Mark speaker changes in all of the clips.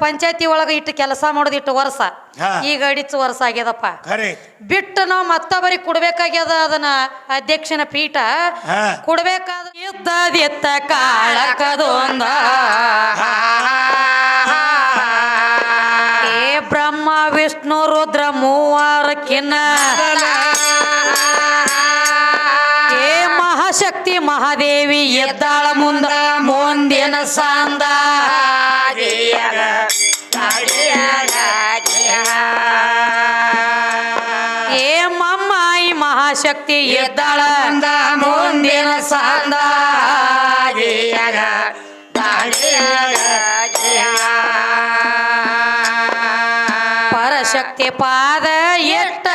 Speaker 1: ಪಂಚಾಯತಿ ಒಳಗೆ ಇಟ್ಟು ಕೆಲಸ ಮಾಡೋದು ಇಟ್ಟು ವರ್ಷ.
Speaker 2: ಹಾ.
Speaker 1: ಈಗ ಅಡಿಚು ವರ್ಷ ಆಗ್ಯದಪ್ಪ.
Speaker 2: ಖರೆ
Speaker 1: ಬಿಟ್ಟು ನಾವು ಮತ್ತೊಬ್ಬರಿಗೆ ಕೊಡ್ಬೇಕಾಗ್ಯದ ಅದನ್ನ ಅಧ್ಯಕ್ಷನ ಪೀಠ.
Speaker 2: ಹಾ.
Speaker 1: ಕೊಡ್ಬೇಕಾದ ಇದ್ದದೆತ್ತ ಕಾಳಕದೊಂದ ಏ ಬ್ರಹ್ಮ ವಿಷ್ಣು ರುದ್ರ ಮೂವರಕ್ಕಿನ್ನ ಏ ಮಹಾಶಕ್ತಿ ಮಹಾದೇವಿ ಎದ್ದಾಳ ಮುಂದ. ಮುಂದಿನ ಸಾಂದ ಏ ಮಮ್ಮ ಈ ಮಹಾಶಕ್ತಿ ಎದ್ದಾಳ ಮುಂದಿನ ಸಾಂದ ಪರಶಕ್ತಿ ಪಾದ ಎಟ್ಟ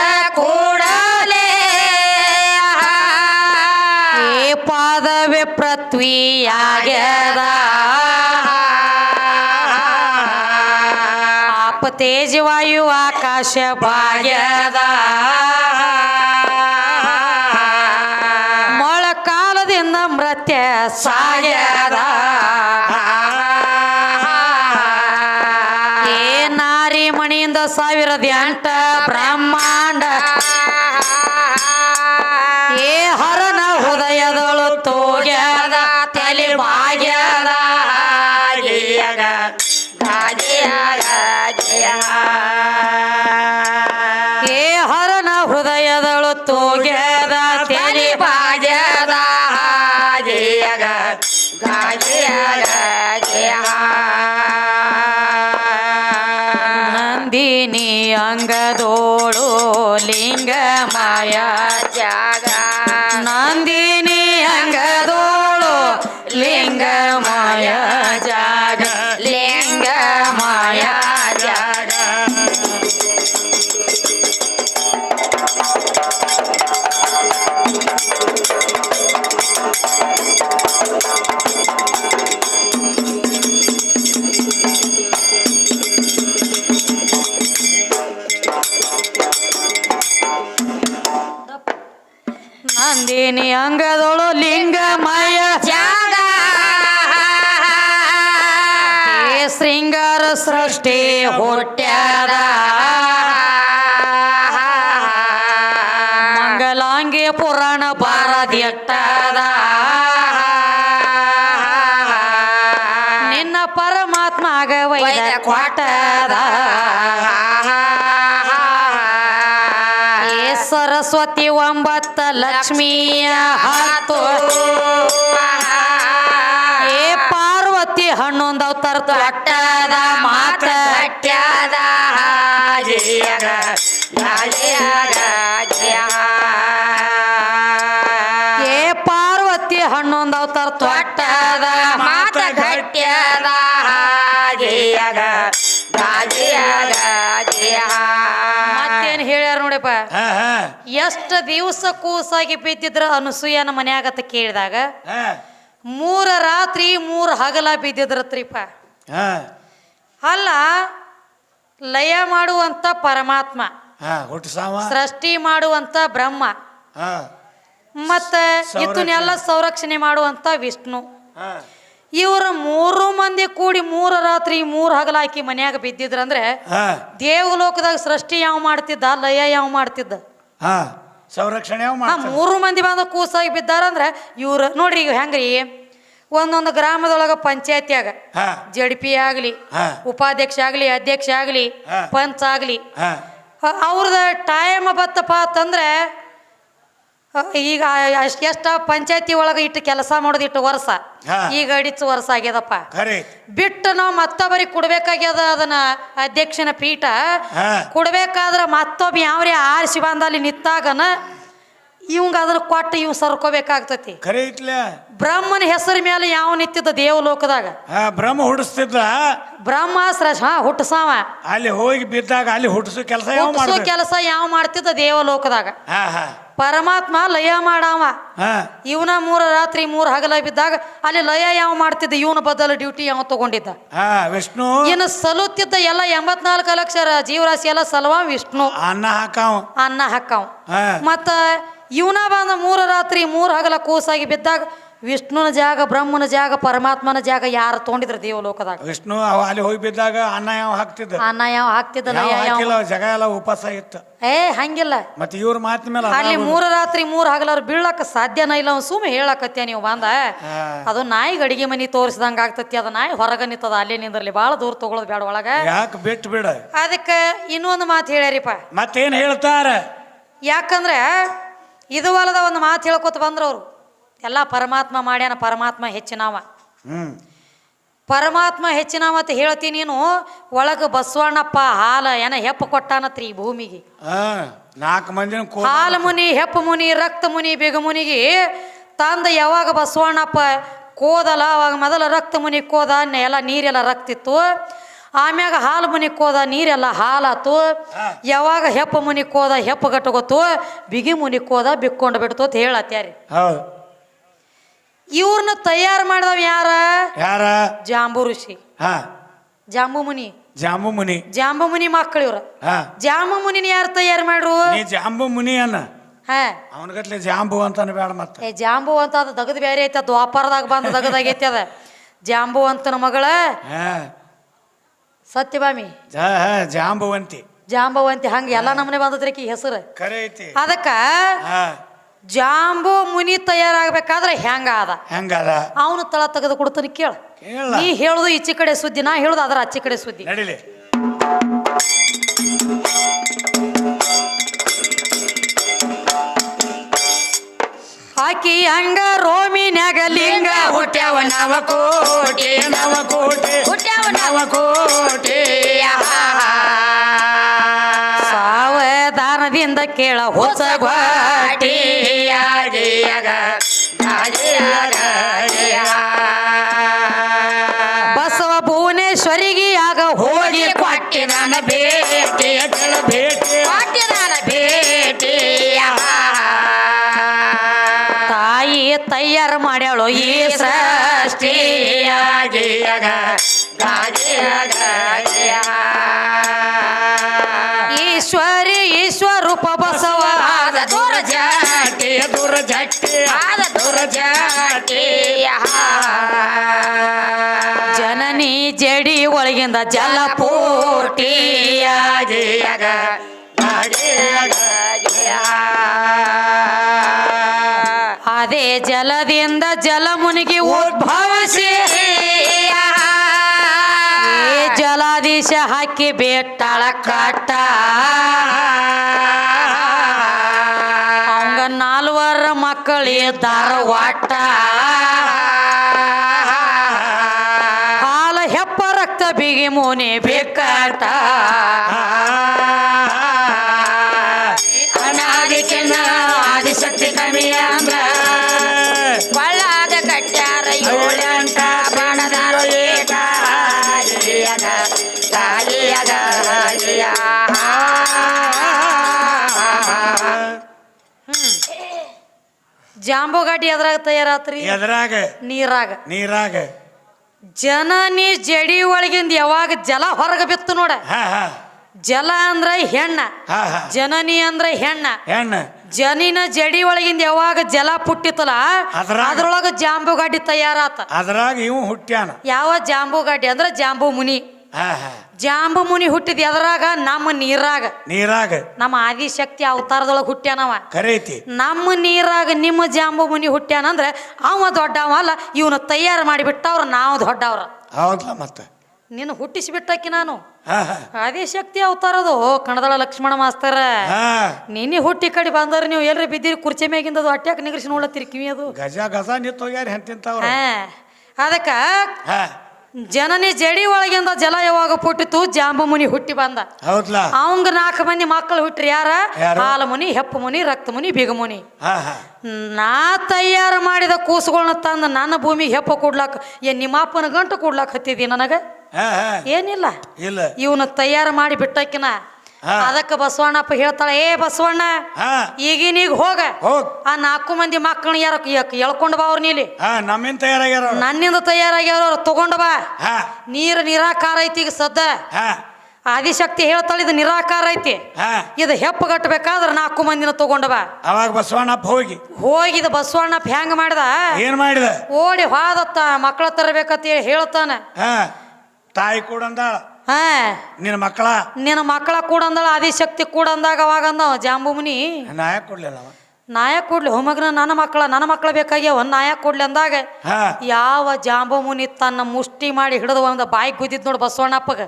Speaker 1: ಪೃಥ್ವಿಯಾಗ್ಯದ ಆಪ ತೇಜ ವಾಯು ಆಕಾಶ ಭಾಗ್ಯದ ಮೊಳಕಾಲದಿಂದ ಮೃತ್ಯ ಸಾಗ್ಯದ. ಏ ನಾರಿ ಮಣಿಯಿಂದ ಸಾವಿರದ ಎಂಟ ಬ್ರಹ್ಮಾಂಡ ಅಂಗದೋಳು ಲಿಂಗ ನಂದಿನಿ ಅಂಗದೊಳು ಲಿಂಗಮಯ ಜಾಗ. ಶೃಂಗಾರ ಸೃಷ್ಟಿ ಹುಟ್ಟ್ಯಾದ. ಸರಸ್ವತಿ ಒಂಬತ್ತ ಲಕ್ಷ್ಮಿಯ ಹತ್ತು ಏ ಪಾರ್ವತಿ ಹನ್ನೊಂದು ಅವತಾರ ತೊಟ್ಟದ ಮಾತ ಏ ಪಾರ್ವತಿ ಹನ್ನೊಂದು ಅವತಾರ ತೊಟ್ಟದ ಮಾತ ಗಟ್ಟ್ಯದ ಮತ್ತೇನ್ ನೋಡಪ್ಪ.
Speaker 2: ಹಾ ಹಾ.
Speaker 1: ಎಷ್ಟು ದಿವಸ ಕೂಸಾಗಿ ಬಿದ್ದಿದ್ರ ಅನಸೂಯನ ಅಂತ ಕೇಳಿದಾಗ
Speaker 2: ಹಾ.
Speaker 1: ಮೂರ ರಾತ್ರಿ ಮೂರ ಹಗಲ ಬಿದ್ದಿದ್ರತ್ರಿಪ್ಪ
Speaker 2: ಹಾ.
Speaker 1: ಅಲ್ಲ ಲಯ ಮಾಡುವಂತ ಪರಮಾತ್ಮ
Speaker 2: ಹಾ ಹುಟ್ಟು ಸಾವ.
Speaker 1: ಸೃಷ್ಟಿ ಮಾಡುವಂತ ಬ್ರಹ್ಮ
Speaker 2: ಮತ್ತೆ
Speaker 1: ಮತ್ತ ಇದನ್ನೆಲ್ಲ ಸಂರಕ್ಷಣೆ ಮಾಡುವಂತ ವಿಷ್ಣು.
Speaker 2: ಹಾ.
Speaker 1: ಇವ್ರ ಮೂರು ಮಂದಿ ಕೂಡಿ ಮೂರ ರಾತ್ರಿ ಮೂರ್ ಹಗಲ ಹಾಕಿ ಮನ್ಯಾಗ ಬಿದ್ದಿದ್ರಂದ್ರೆ ದೇವಲೋಕದಾಗ ಸೃಷ್ಟಿ ಯಾವ ಮಾಡ್ತಿದ್ದ ಲಯ ಯಾವ ಮಾಡ್ತಿದ್ದ?
Speaker 2: ಸಂರಕ್ಷಣೆ
Speaker 1: ಮೂರು ಮಂದಿ ಬಂದ ಕೂಸಾಗಿ ಬಿದ್ದಾರಂದ್ರೆ ಇವ್ರು ನೋಡ್ರಿ ಈಗ ಹೆಂಗ್ರಿ? ಒಂದೊಂದು ಗ್ರಾಮದೊಳಗ ಪಂಚಾಯತಿಯಾಗ
Speaker 2: ಹಾ.
Speaker 1: ಜಡ್ ಪಿ ಆಗಲಿ ಉಪಾಧ್ಯಕ್ಷ ಆಗಲಿ ಅಧ್ಯಕ್ಷ ಆಗಲಿ ಪಂಚ ಆಗಲಿ. ಅವ್ರದ ಟೈಮ್ ಬತ್ತಪ್ಪ ಅಂತಂದ್ರೆ ಈಗ ಎಷ್ಟ ಪಂಚಾಯತಿ ಒಳಗೆ ಇಟ್ಟು ಕೆಲಸ ಮಾಡೋದು ಇಟ್ಟು ವರ್ಷ. ಈಗ ಅಡಿಚು ವರ್ಷ ಆಗ್ಯದಪ್ಪ. ಬಿಟ್ಟು ನಾವು ಮತ್ತೊಬ್ಬರಿಗೆ ಕೊಡ್ಬೇಕಾಗ್ಯದ ಅದನ್ನ ಅಧ್ಯಕ್ಷನ ಪೀಠ. ಕೊಡ್ಬೇಕಾದ್ರ ಮತ್ತೊಬ್ಬ ಯಾವ್ರಿ ಆರಿಸಿ ಬಂದಲ್ಲಿ ನಿಂತಾಗನ ಇವಂಗ ಅದನ್ನ ಕೊಟ್ಟು ಇವ್ ಸರ್ಕೋಬೇಕಾಗ್ತತಿ. ಬ್ರಹ್ಮನ ಹೆಸರ ಮೇಲೆ ಯಾವ ನಿಂತಿದ್ದ ದೇವಲೋಕದಾಗ?
Speaker 2: ಲೋಕದಾಗ ಬ್ರಹ್ಮ ಹುಟ್ಟಿಸ್ತಿದ್ದ
Speaker 1: ಬ್ರಹ್ಮ ಹಾ ಹುಟ್ಟಸಾವ.
Speaker 2: ಅಲ್ಲಿ ಹೋಗಿ ಬಿದ್ದಾಗ ಅಲ್ಲಿ ಹುಟ್ಟಿಸೋ ಕೆಲಸ
Speaker 1: ಕೆಲಸ ಯಾವ ಮಾಡ್ತಿದ್ದ ದೇವಲೋಕದಾಗ? ಪರಮಾತ್ಮ ಲಯ ಮಾಡಾವ. ಇವನ ಮೂರ ರಾತ್ರಿ ಮೂರ್ ಹಗಲ ಬಿದ್ದಾಗ ಅಲ್ಲಿ ಲಯ ಯಾವ ಮಾಡ್ತಿದ್ದ? ಇವನ ಬದಲು ಡ್ಯೂಟಿ ಯಾವ ತಗೊಂಡಿದ್ದ?
Speaker 2: ವಿಷ್ಣು.
Speaker 1: ಇನ್ನು ಸಲುತ್ತಿದ್ದ ಎಲ್ಲ ಎಂಬತ್ನಾಲ್ಕು ಲಕ್ಷ ಜೀವರಾಶಿ ಎಲ್ಲ ಸಲವ ವಿಷ್ಣು.
Speaker 2: ಅನ್ನ ಹಾಕಾವ.
Speaker 1: ಅನ್ನ ಹಾಕಾವ್. ಮತ್ತ ಇವನ ಬಂದ ಮೂರ ರಾತ್ರಿ ಮೂರ್ ಹಗಲ ಕೂಸಾಗಿ ಬಿದ್ದಾಗ ವಿಷ್ಣುನ ಜಾಗ ಬ್ರಹ್ಮನ ಜಾಗ ಪರಮಾತ್ಮನ ಜಾಗ ಯಾರು ತೊಗೊಂಡಿದ್ರು ದೇವಲೋಕದಾಗ
Speaker 2: ವಿಷ್ಣು ಅವ ಅಲ್ಲಿ ಹೋಗಿ ಬಿದ್ದಾಗ ಅನ್ನ ಯಾವ ಹಾಕ್ತಿದ್ದ?
Speaker 1: ಅನ್ನ ಯಾವ ಹಾಕ್ತಿದ್ದಲ್ಲ
Speaker 2: ಯಾವ ಹಾಕಿಲ್ಲ ಜಗ ಎಲ್ಲ ಉಪಾಸ ಇತ್ತು.
Speaker 1: ಏ ಹಂಗಿಲ್ಲ.
Speaker 2: ಮತ್ತೆ ಇವ್ರ ಮಾತಿನ ಮೇಲೆ ಅದ
Speaker 1: ಅಲ್ಲಿ ಮೂರ ರಾತ್ರಿ ಮೂರು ಹಗಲವ್ರು ಬೀಳಕ್ಕ ಸಾಧ್ಯನ ಇಲ್ಲ ಅವ್ನು ಸುಮ್ಮನೆ ಹೇಳಕತ್ಯ ನೀವು ಬಂದ. ಅದು ನಾಯಿಗೆ ಅಡಿಗೆ ಮನಿ ತೋರಿಸಿದಂಗ ಆಗ್ತತಿ ಅದು ನಾಯಿ ಹೊರಗ ನಿಂತದ ಅಲ್ಲೇ ನಿಂದ್ರಲಿ. ಭಾಳ ದೂರ ತಗೊಳೋದು ಬೇಡ ಒಳಗ.
Speaker 2: ಯಾಕೆ ಬಿಟ್ಟು ಬಿಡ?
Speaker 1: ಅದಕ್ಕೆ ಇನ್ನೊಂದು ಮಾತು ಹೇಳ್ಯಾರಿಪ್ಪ.
Speaker 2: ಮತ್ತೇನ್ ಹೇಳ್ತಾರ?
Speaker 1: ಯಾಕಂದ್ರೆ ಇದು ಅಲ್ಲದ ಒಂದು ಮಾತು ಹೇಳ್ಕೊತ ಬಂದ್ರು ಅವರು. ಎಲ್ಲ ಪರಮಾತ್ಮ ಮಾಡ್ಯಾನ ಪರಮಾತ್ಮ ಹೆಚ್ಚಿನವ.
Speaker 2: ಹ್ಞೂ
Speaker 1: ಪರಮಾತ್ಮ ಹೆಚ್ಚಿನವ ಅಂತ ಹೇಳ್ತೀನಿ ನೀನು ಒಳಗೆ ಬಸವಣ್ಣಪ್ಪ ಹಾಲ ಏನ ಹೆಪ್ಪ ಕೊಟ್ಟಾನತ್ರಿ ಈ ಭೂಮಿಗೆ.
Speaker 2: ನಾಲ್ಕು ಮಂದಿನ
Speaker 1: ಹಾಲು ಮುನಿ ಹೆಪ್ಪ ಮುನಿ ರಕ್ತ ಮುನಿ ಬೇಗ ಮುನಿಗೆ ತಂದ ಯಾವಾಗ ಬಸವಣ್ಣಪ್ಪ ಕೋದಲ್ಲ ಅವಾಗ ಮೊದಲ ರಕ್ತ ಮುನಿ ಕೋದ ಎಲ್ಲ ನೀರೆಲ್ಲ ರಕ್ತಿತ್ತು. ಆಮ್ಯಾಗ ಹಾಲು ಮುನಿ ಕೋದ ನೀರೆಲ್ಲ ಹಾಲಾತು. ಯಾವಾಗ ಹೆಪ್ಪ ಮುನಿ ಕೋದ ಹೆಪ್ಪ ಗಟ್ಟಗೊತ್ತು ಬಿಗಿ ಮುನಿ ಕೋದ ಬಿಕ್ಕೊಂಡು ಬಿಡ್ತು ಅಂತ ಹೇಳತ್ಯಾರಿ. ಇವ್ರನ್ನ ತಯಾರು ಮಾಡಿದವ ಯಾರ?
Speaker 2: ಯಾರ?
Speaker 1: ಜಾಂಬು ಋಷಿ.
Speaker 2: ಹಾ.
Speaker 1: ಜಾಂಬು ಮುನಿ.
Speaker 2: ಜಾಂಬು ಮುನಿ.
Speaker 1: ಜಾಂಬು ಮುನಿ ಮಕ್ಕಳು ಇವ್ರ.
Speaker 2: ಹಾ.
Speaker 1: ಜಾಂಬು ಮುನಿನ ಯಾರು ತಯಾರು ಮಾಡ್ರು?
Speaker 2: ನೀ ಜಾಂಬು ಮುನಿ ಅನ್ನ
Speaker 1: ಹಾ
Speaker 2: ಅವನಗತ್ಲೆ ಜಾಂಬು ಅಂತನ ಬೇಡ ಮತ್ತೆ.
Speaker 1: ಏ ಜಾಂಬು ಅಂತ ಅದು ದಗದ್ ಬೇರೆ ಐತೆ ಅದು ದ್ವಾಪಾರದಾಗ ಬಂದು ದಗದಾಗೈತಿ ಅದ. ಜಾಂಬು ಅಂತನ ಮಗಳ?
Speaker 2: ಹಾ.
Speaker 1: ಸತ್ಯಭಾಮಿ.
Speaker 2: ಜಾ ಹಾ, ಜಾಂಬುವಂತಿ
Speaker 1: ಜಾಂಬವಂತಿ ಹಂಗ ಎಲ್ಲ ನಮ್ಮನೆ ಬಂದದ್ರಿ ಆಕಿ ಹೆಸರು.
Speaker 2: ಕರೆ ಐತಿ.
Speaker 1: ಅದಕ್ಕ
Speaker 2: ಹಾ.
Speaker 1: ಜಾಂಬು ಮುನಿ ತಯಾರಾಗಬೇಕಾದ್ರೆ ಹೆಂಗ ಅದ
Speaker 2: ಹೆಂಗದ?
Speaker 1: ಅವನು ತಳ ತೆಗೆದು ಕೊಡ್ತಾನೆ ಕೇಳ.
Speaker 2: ಕೇಳ.
Speaker 1: ನೀ ಹೇಳುದು ಈಚೆ ಕಡೆ ಸುದ್ದಿ ನಾ ಹೇಳುದು ಅದರ ಆಚೆ ಕಡೆ ಸುದ್ದಿ.
Speaker 2: ನಡಿಲಿ.
Speaker 1: ಆಕಿ ಹಂಗ ರೋಮಿನ್ಯಾಗ ಲಿಂಗ.
Speaker 2: ಹುಟ್ಟ್ಯಾವ ನವಕೋಟಿ ನವಕೋಟಿ
Speaker 1: ಹುಟ್ಟ್ಯಾವ
Speaker 2: ನವಕೋಟಿ
Speaker 1: ಸಾವಧಾನದಿಂದ ಕೇಳ ಹೊಸ ತಾಯಿ ತಯಾರು ಮಾಡ್ಯಾಳು ಈ ಸೃಷ್ಟಿ ಈಶ್ವರಿ ಈಶ್ವರೂಪ ಬಸವ ಆದ ದೂರ
Speaker 2: ಜಾಟಿ ದುರ ಜಟ್ಟಿ ದುರ
Speaker 1: ಜಡಿ ಜಲ ಜಲಪೂಟಿ ಅದೇ ಜಲದಿಂದ ಜಲ ಮುನಿಗೆ ಉದ್ಭವಿಸಿ ಜಲಾದೀಶ ಹಾಕಿ ಬೇಟಾಳ ಕಟ್ಟ. ಹಂಗ ನಾಲ್ವರ ಮಕ್ಕಳಿದ್ದಾರ ಒಟ್ಟ. ಬಿಗಿ ಮುನಿ ಬೇಕಟ
Speaker 2: ಅನಾದಿಕಿನ ಆದಿಶಕ್ತಿ ಕಮ್ಮಿ ಅಂದ್ರ.
Speaker 1: ಒಳ್ಳಾದ ಕಟ್ಟ್ಯಾರ
Speaker 2: ಏಳೆಂಟ ಬಾಣದಾರು ಏಕ. ಗಾಳಿಯಗ, ಗಾಳಿಯಗ, ಜಾಂಬೋ
Speaker 1: ಗಾಡಿ ಎದ್ರಾಗ ತಯಾರಾತ್ರಿ?
Speaker 2: ಎದ್ರಾಗ.
Speaker 1: ನೀರಾಗ.
Speaker 2: ನೀರಾಗ.
Speaker 1: ಜನನಿ ಜಡಿ ಒಳಗಿಂದ ಯಾವಾಗ ಜಲ ಹೊರಗೆ ಬಿತ್ತು ನೋಡ. ಜಲ ಅಂದ್ರ ಹೆಣ್ಣ ಜನನಿ ಅಂದ್ರ ಹೆಣ್ಣ.
Speaker 2: ಹೆಣ್ಣ.
Speaker 1: ಜನಿನ ಜಡಿ ಒಳಗಿಂದ ಯಾವಾಗ ಜಲ ಪುಟ್ಟಿತ್ತಲ್ಲ
Speaker 2: ಅದ್ರೊಳಗ
Speaker 1: ಅದ್ರೊಳಗ ಜಾಂಬುಗಾಡಿ ತಯಾರಾತ.
Speaker 2: ಅದ್ರಾಗ ಇವು ಹುಟ್ಟ್ಯಾನ.
Speaker 1: ಯಾವ ಜಾಂಬುಗಾಡಿ ಅಂದ್ರ ಜಾಂಬು ಮುನಿ. ಜಾಂಬು ಮುನಿ ಹುಟ್ಟಿದ ಎದ್ರಾಗ? ನಮ್ಮ ನೀರಾಗ.
Speaker 2: ನೀರಾಗ.
Speaker 1: ನಮ್ಮ ಆದಿಶಕ್ತಿ ಅವತಾರದೊಳಗೆ ಹುಟ್ಟ್ಯಾನವ.
Speaker 2: ಕರೈತಿ.
Speaker 1: ನಮ್ಮ ನೀರಾಗ ನಿಮ್ಮ ಜಾಂಬು ಮುನಿ ಹುಟ್ಟ್ಯಾನಂದ್ರೆ ಅವ ದೊಡ್ಡವ ಅಲ್ಲ ಇವನು ತಯಾರು ಮಾಡಿಬಿಟ್ಟವ್ರ ನಾವು ದೊಡ್ಡವ್ರ.
Speaker 2: ಹೌದಲ್ಲ ಮತ್ತ.
Speaker 1: ನಿನ್ನ ಹುಟ್ಟಿಸಿಬಿಟ್ಟಕಿ ನಾನು.
Speaker 2: ಅದೇ
Speaker 1: ಶಕ್ತಿ ಅವತಾರದು. ಕಣದಳ ಲಕ್ಷ್ಮಣ ಮಾಸ್ತರ. ನಿನ್ನೆ ಹುಟ್ಟಿ ಕಡೆ ಬಂದ್ರ ನೀವು ಎಲ್ರಿ ಬಿದ್ದಿರಿ ಕುರ್ಚಿ ಮೇಗಿಂದ ಅಟ್ಯಾಕ್ ನಿಗರ್ಸಿ ನೋಡ್ಲತ್ತೀರಿ ಕಿವಿ ಅದು.
Speaker 2: ಗಜ ಗಜ ನಿಂತ ಹೋಗ್ಯಾರ ಹೆಂತಿಂತವ್ರ
Speaker 1: ಅದಕ್ಕೆ ಅದಕ್ಕ
Speaker 2: ಹಾ.
Speaker 1: ಜನನಿ ಜಡಿ ಒಳಗಿಂದ ಜಲ ಯಾವಾಗ ಪುಟ್ಟಿತು? ಜಾಂಬ ಮುನಿ ಹುಟ್ಟಿ ಬಂದ.
Speaker 2: ಹೌದ್ಲ?
Speaker 1: ಅವಂಗ ನಾಲ್ಕು ಮಂದಿ ಮಕ್ಕಳು ಹುಟ್ಟ್ರಿ ಯಾರ? ಹಾಲ ಮುನಿ ಹೆಪ್ಪು ಮುನಿ ರಕ್ತ ಮುನಿ
Speaker 2: ಬಿಗಮುನಿ
Speaker 1: ನಾ ತಯಾರು ಮಾಡಿದ ಕೂಸುಗಳನ್ನ ತಂದು ನನ್ನ ಭೂಮಿಗೆ ಹೆಪ್ಪ ಕೊಡ್ಲಾಕ ಏನ್ ನಿಮ್ಮ ಅಪ್ಪನ ಗಂಟು ಕೊಡ್ಲಾಕ ಹತ್ತಿದಿ ನನಗ? ಏನಿಲ್ಲ.
Speaker 2: ಇಲ್ಲ.
Speaker 1: ಇವನು ತಯಾರು ಮಾಡಿ ಬಿಟ್ಟಕಿನ. ಅದಕ್ಕೆ ಬಸವಣ್ಣಪ್ಪ ಹೇಳ್ತಾಳ ಏ ಬಸವಣ್ಣ
Speaker 2: ಈಗಿನ
Speaker 1: ಈಗಿನೀಗ ಹೋಗ. ಆ ನಾಲ್ಕು ಮಂದಿ ಮಕ್ಕಳನ್ನ ಯಾರ ಎಳ್ಕೊಂಡು ಬಾ ಅವ್ರ ನೀಲಿ
Speaker 2: ಹಾ ನಮ್ಮಿಂದ ತಯಾರಾಗ್ಯಾರ.
Speaker 1: ನನ್ನಿಂದ ತಯಾರಾಗ್ಯಾರ ಅವ್ರು ತಗೊಂಡು ಬಾ.
Speaker 2: ಹಾ.
Speaker 1: ನೀರು ನಿರಾಕಾರ ಐತಿ ಈಗ ಸದ್ದ.
Speaker 2: ಹಾ.
Speaker 1: ಆದಿಶಕ್ತಿ ಹೇಳ್ತಾಳೆ ಇದು ನಿರಾಕಾರ ಐತಿ.
Speaker 2: ಇದ
Speaker 1: ಇದು ಹೆಪ್ಪು ಕಟ್ಟಬೇಕಾದ್ರೆ ನಾಲ್ಕು ಮಂದಿನ ತಗೊಂಡ ಬಾ.
Speaker 2: ಅವಾಗ ಬಸವಣ್ಣಪ್ಪ ಹೋಗಿ.
Speaker 1: ಹೋಗಿದ ಬಸವಣ್ಣಪ್ಪ ಹೆಂಗ್ ಮಾಡಿದ?
Speaker 2: ಏನ್ ಮಾಡಿದ?
Speaker 1: ಓಡಿ ಹೋದತ್ತ ಮಕ್ಕಳ ತರಬೇಕಂತ ಹೇಳಿ ಹೇಳ್ತಾನ.
Speaker 2: ಹಾ. ತಾಯಿ ಕೂಡ ಅಂದಾಳ.
Speaker 1: ಹಾ.
Speaker 2: ನಿನ್ನ ಮಕ್ಕಳ?
Speaker 1: ನಿನ್ನ ಮಕ್ಕಳ ಕೂಡ ಅಂದಳ ಆದಿಶಕ್ತಿ ಕೂಡ ಅಂದಾಗ ಅವಾಗ ಅಂದ ಜಾಂಬುಮುನಿ.
Speaker 2: ನಾಯ ಕೊಡ್ಲಿಲ್ಲ ಅವ.
Speaker 1: ನಾಯ ಕೊಡ್ಲಿ ಹೋಮಗ್ನ ನನ್ನ ಮಕ್ಕಳ ನನ್ನ ಮಕ್ಕಳ ಬೇಕಾಗ್ಯಾವ ನಾಯ ಕೊಡ್ಲಿ ಅಂದಾಗ ಯಾವ ಜಾಂಬುಮುನಿ ತನ್ನ ಮುಷ್ಟಿ ಮಾಡಿ ಹಿಡಿದು ಒಂದು ಬಾಯಿ ಗುದ್ದಿದ್ ನೋಡು ಬಸವಣ್ಣಪ್ಪಗ.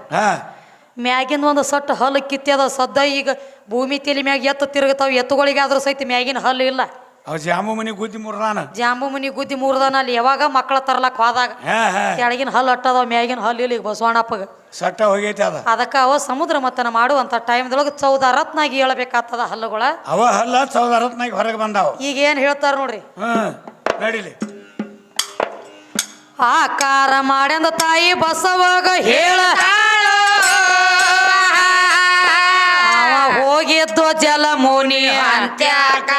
Speaker 1: ಮ್ಯಾಗಿನ ಒಂದು ಸಟ್ ಹಲ್ಲು ಕಿತ್ತದ ಸದ್ದ ಈಗ ಭೂಮಿ ತಲೆ ಮ್ಯಾಗ ಎತ್ತು ತಿರುಗತಾವ ಎತ್ತುಗಳಿಗೆ ಆದ್ರೂ ಸಹಿತ ಮ್ಯಾಗಿನ ಹಲ್ಲು ಇಲ್ಲ.
Speaker 2: ಅವ ಜಾಮು ಮನಿ ಗುದ್ದಿ ಮುರ್ದಾನ.
Speaker 1: ಜಾಂಬು ಮುನಿ ಗುದ್ದಿ ಮೂರ್ದಾನ ಅಲ್ಲಿ ಯಾವಾಗ ಮಕ್ಕಳ ತರ್ಲಕ್ ಹೋದಾಗ
Speaker 2: ಹಾ ಹಾ.
Speaker 1: ಕೆಳಗಿನ ಹಲ್ಲು ಅಟ್ಟದ ಮ್ಯಾಗಿನ ಹಲ್ಲು ಇಲ್ಲಿ ಬಸವಣ್ಣಪ್ಪಗ
Speaker 2: ಸಟ್ಟ ಹೋಗೈತಿ ಅದ.
Speaker 1: ಅದಕ್ಕೆ ಅವ ಸಮುದ್ರ ಮತನ ಮಾಡುವಂತ ಟೈಮ್ದೊಳಗೆ ಚೌದ ರತ್ನಾಗಿ ಹೇಳಬೇಕಾಗ್ತದ ಹಲ್ಲುಗಳ.
Speaker 2: ಅವ ಹಲ್ಲ ಚೌದ ರತ್ನಾಗಿ ಹೊರಗೆ ಬಂದಾವ.
Speaker 1: ಈಗ ಏನು ಹೇಳ್ತಾರ ನೋಡ್ರಿ.
Speaker 2: ಹ್ಮ್ ನಡಿಲಿ.
Speaker 1: ಆಕಾರ ಮಾಡ್ಯಂದ ತಾಯಿ ಬಸವಾಗ ಹೇಳ. ಅವ ಹೋಗಿದ್ದು ಜಲಮುನಿ ಅಂತ್ಯಾಕ.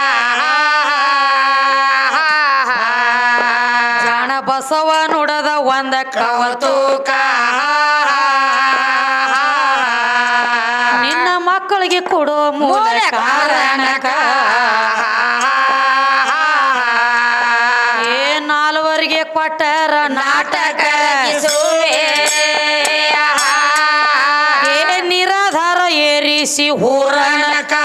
Speaker 1: ಕವತೂಕ ನಿನ್ನ ಮಕ್ಕಳಿಗೆ ಕೊಡೋ ಮೂಲ ಕಾರಣಕ ಏ ನಾಲ್ವರಿಗೆ ಕೊಟ್ಟರ ನಾಟಕ ಏ ನಿರಾಧಾರ ಏರಿಸಿ ಹೂರಣಕ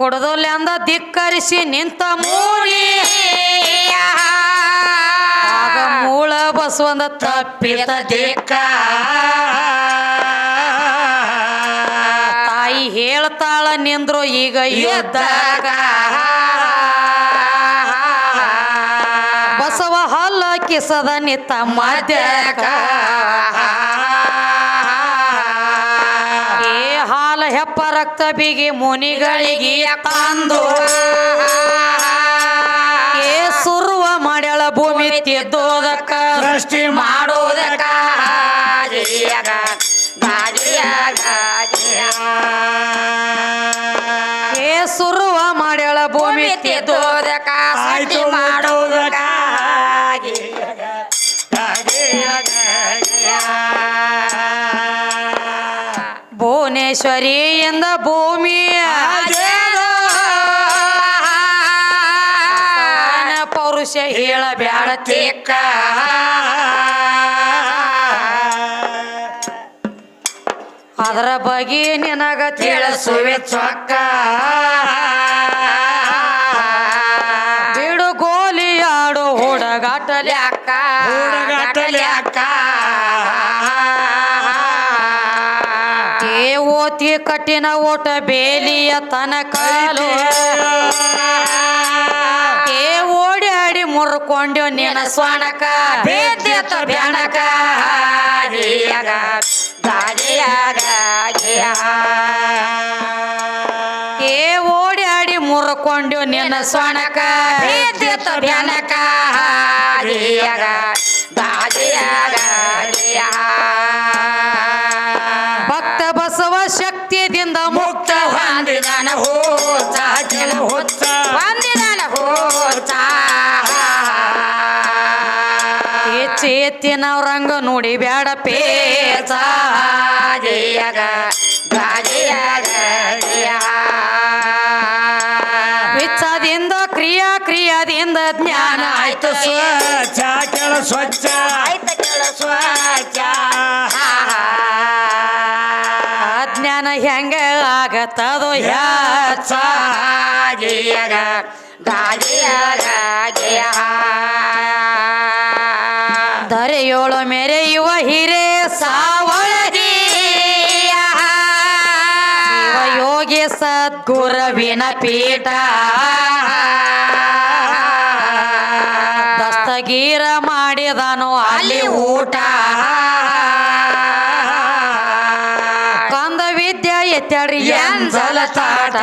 Speaker 1: ಮಕ್ಕಳಿಗೆ ಕೊಡದಲ್ಲ ಅಂದ ಧಿಕ್ಕರಿಸಿ ನಿಂತ ಮೂಳಿ ಆಗ ಮೂಳ ಬಸವಂದ ತಪ್ಪಿದ ದಿಕ್ಕ ತಾಯಿ ಹೇಳ್ತಾಳ ನಿಂದ್ರು ಈಗ ಯುದ್ಧ ಬಸವ ಹಲ್ಲ ಕಿಸದ ನಿತ್ತ ಮಧ್ಯಕ ರಕ್ತ ಬಿಗಿ ಮುನಿಗಳಿಗೆ ತಂದು ಭುವನೇಶ್ವರಿಯಿಂದ ಭೂಮಿ ಪೌರುಷ ಹೇಳಬ್ಯಾಡ ತೇಕ ಅದರ ಬಗ್ಗೆ ನಿನಗ ತಿಳಿಸುವೆ ಚಕ್ಕ. ಬಿಡು ಗೋಲಿ ಆಡು ಹುಡುಗಾಟಲಿ ಅಕ್ಕ
Speaker 2: ಹುಡುಗಾಟಲಿ ಅಕ್ಕ.
Speaker 1: ಓತಿ ಕಟ್ಟಿನ ಓಟ ಬೇಲಿಯ ತನಕ ಏ ಓಡಿ ಆಡಿ ಮುರ್ಕೊಂಡು ನಿನ್ನ ಸ್ವಾಣಕ ಬೇದ್ಯತ ಬ್ಯಾಣಕ ಏ ಓಡಿ ಆಡಿ ಮುರ್ಕೊಂಡು ನಿನ್ನ ಸ್ವಾಣಕ ಬೇದ್ಯತ ಬ್ಯಾಣಕ ಭಕ್ತ ಚೇತಿನವ್ರಂಗ ನೋಡಿ ಬ್ಯಾಡ ಪೇಚ. ವಿಚ್ಛದಿಂದ ಕ್ರಿಯಾ ಕ್ರಿಯಾದಿಂದ ಜ್ಞಾನ ಆಯ್ತು
Speaker 2: ಸ್ವಚ್ಛ. ಕೆಳ ಸ್ವಚ್ಛ.
Speaker 1: ಸ್ವಚ್ಛ. ಜ್ಞಾನ ಹೆಂಗ ಆಗತ್ತದೋ ಗಾಜಿಯ ಧರೆಯೋಳು ಮೆರೆಯುವ ಹಿರೇ ಸಾವಳಗಿ ಯೋಗಿ ಸದ್ಗುರುವಿನ ಪೀಠ. ದಸ್ತಗೀರ ಮಾಡಿದನು ಅಲ್ಲಿ ಊಟ. ಕಂದ ವಿದ್ಯಾ ಎತ್ತಡಿ ಎಂಜಲ ತಾಟ.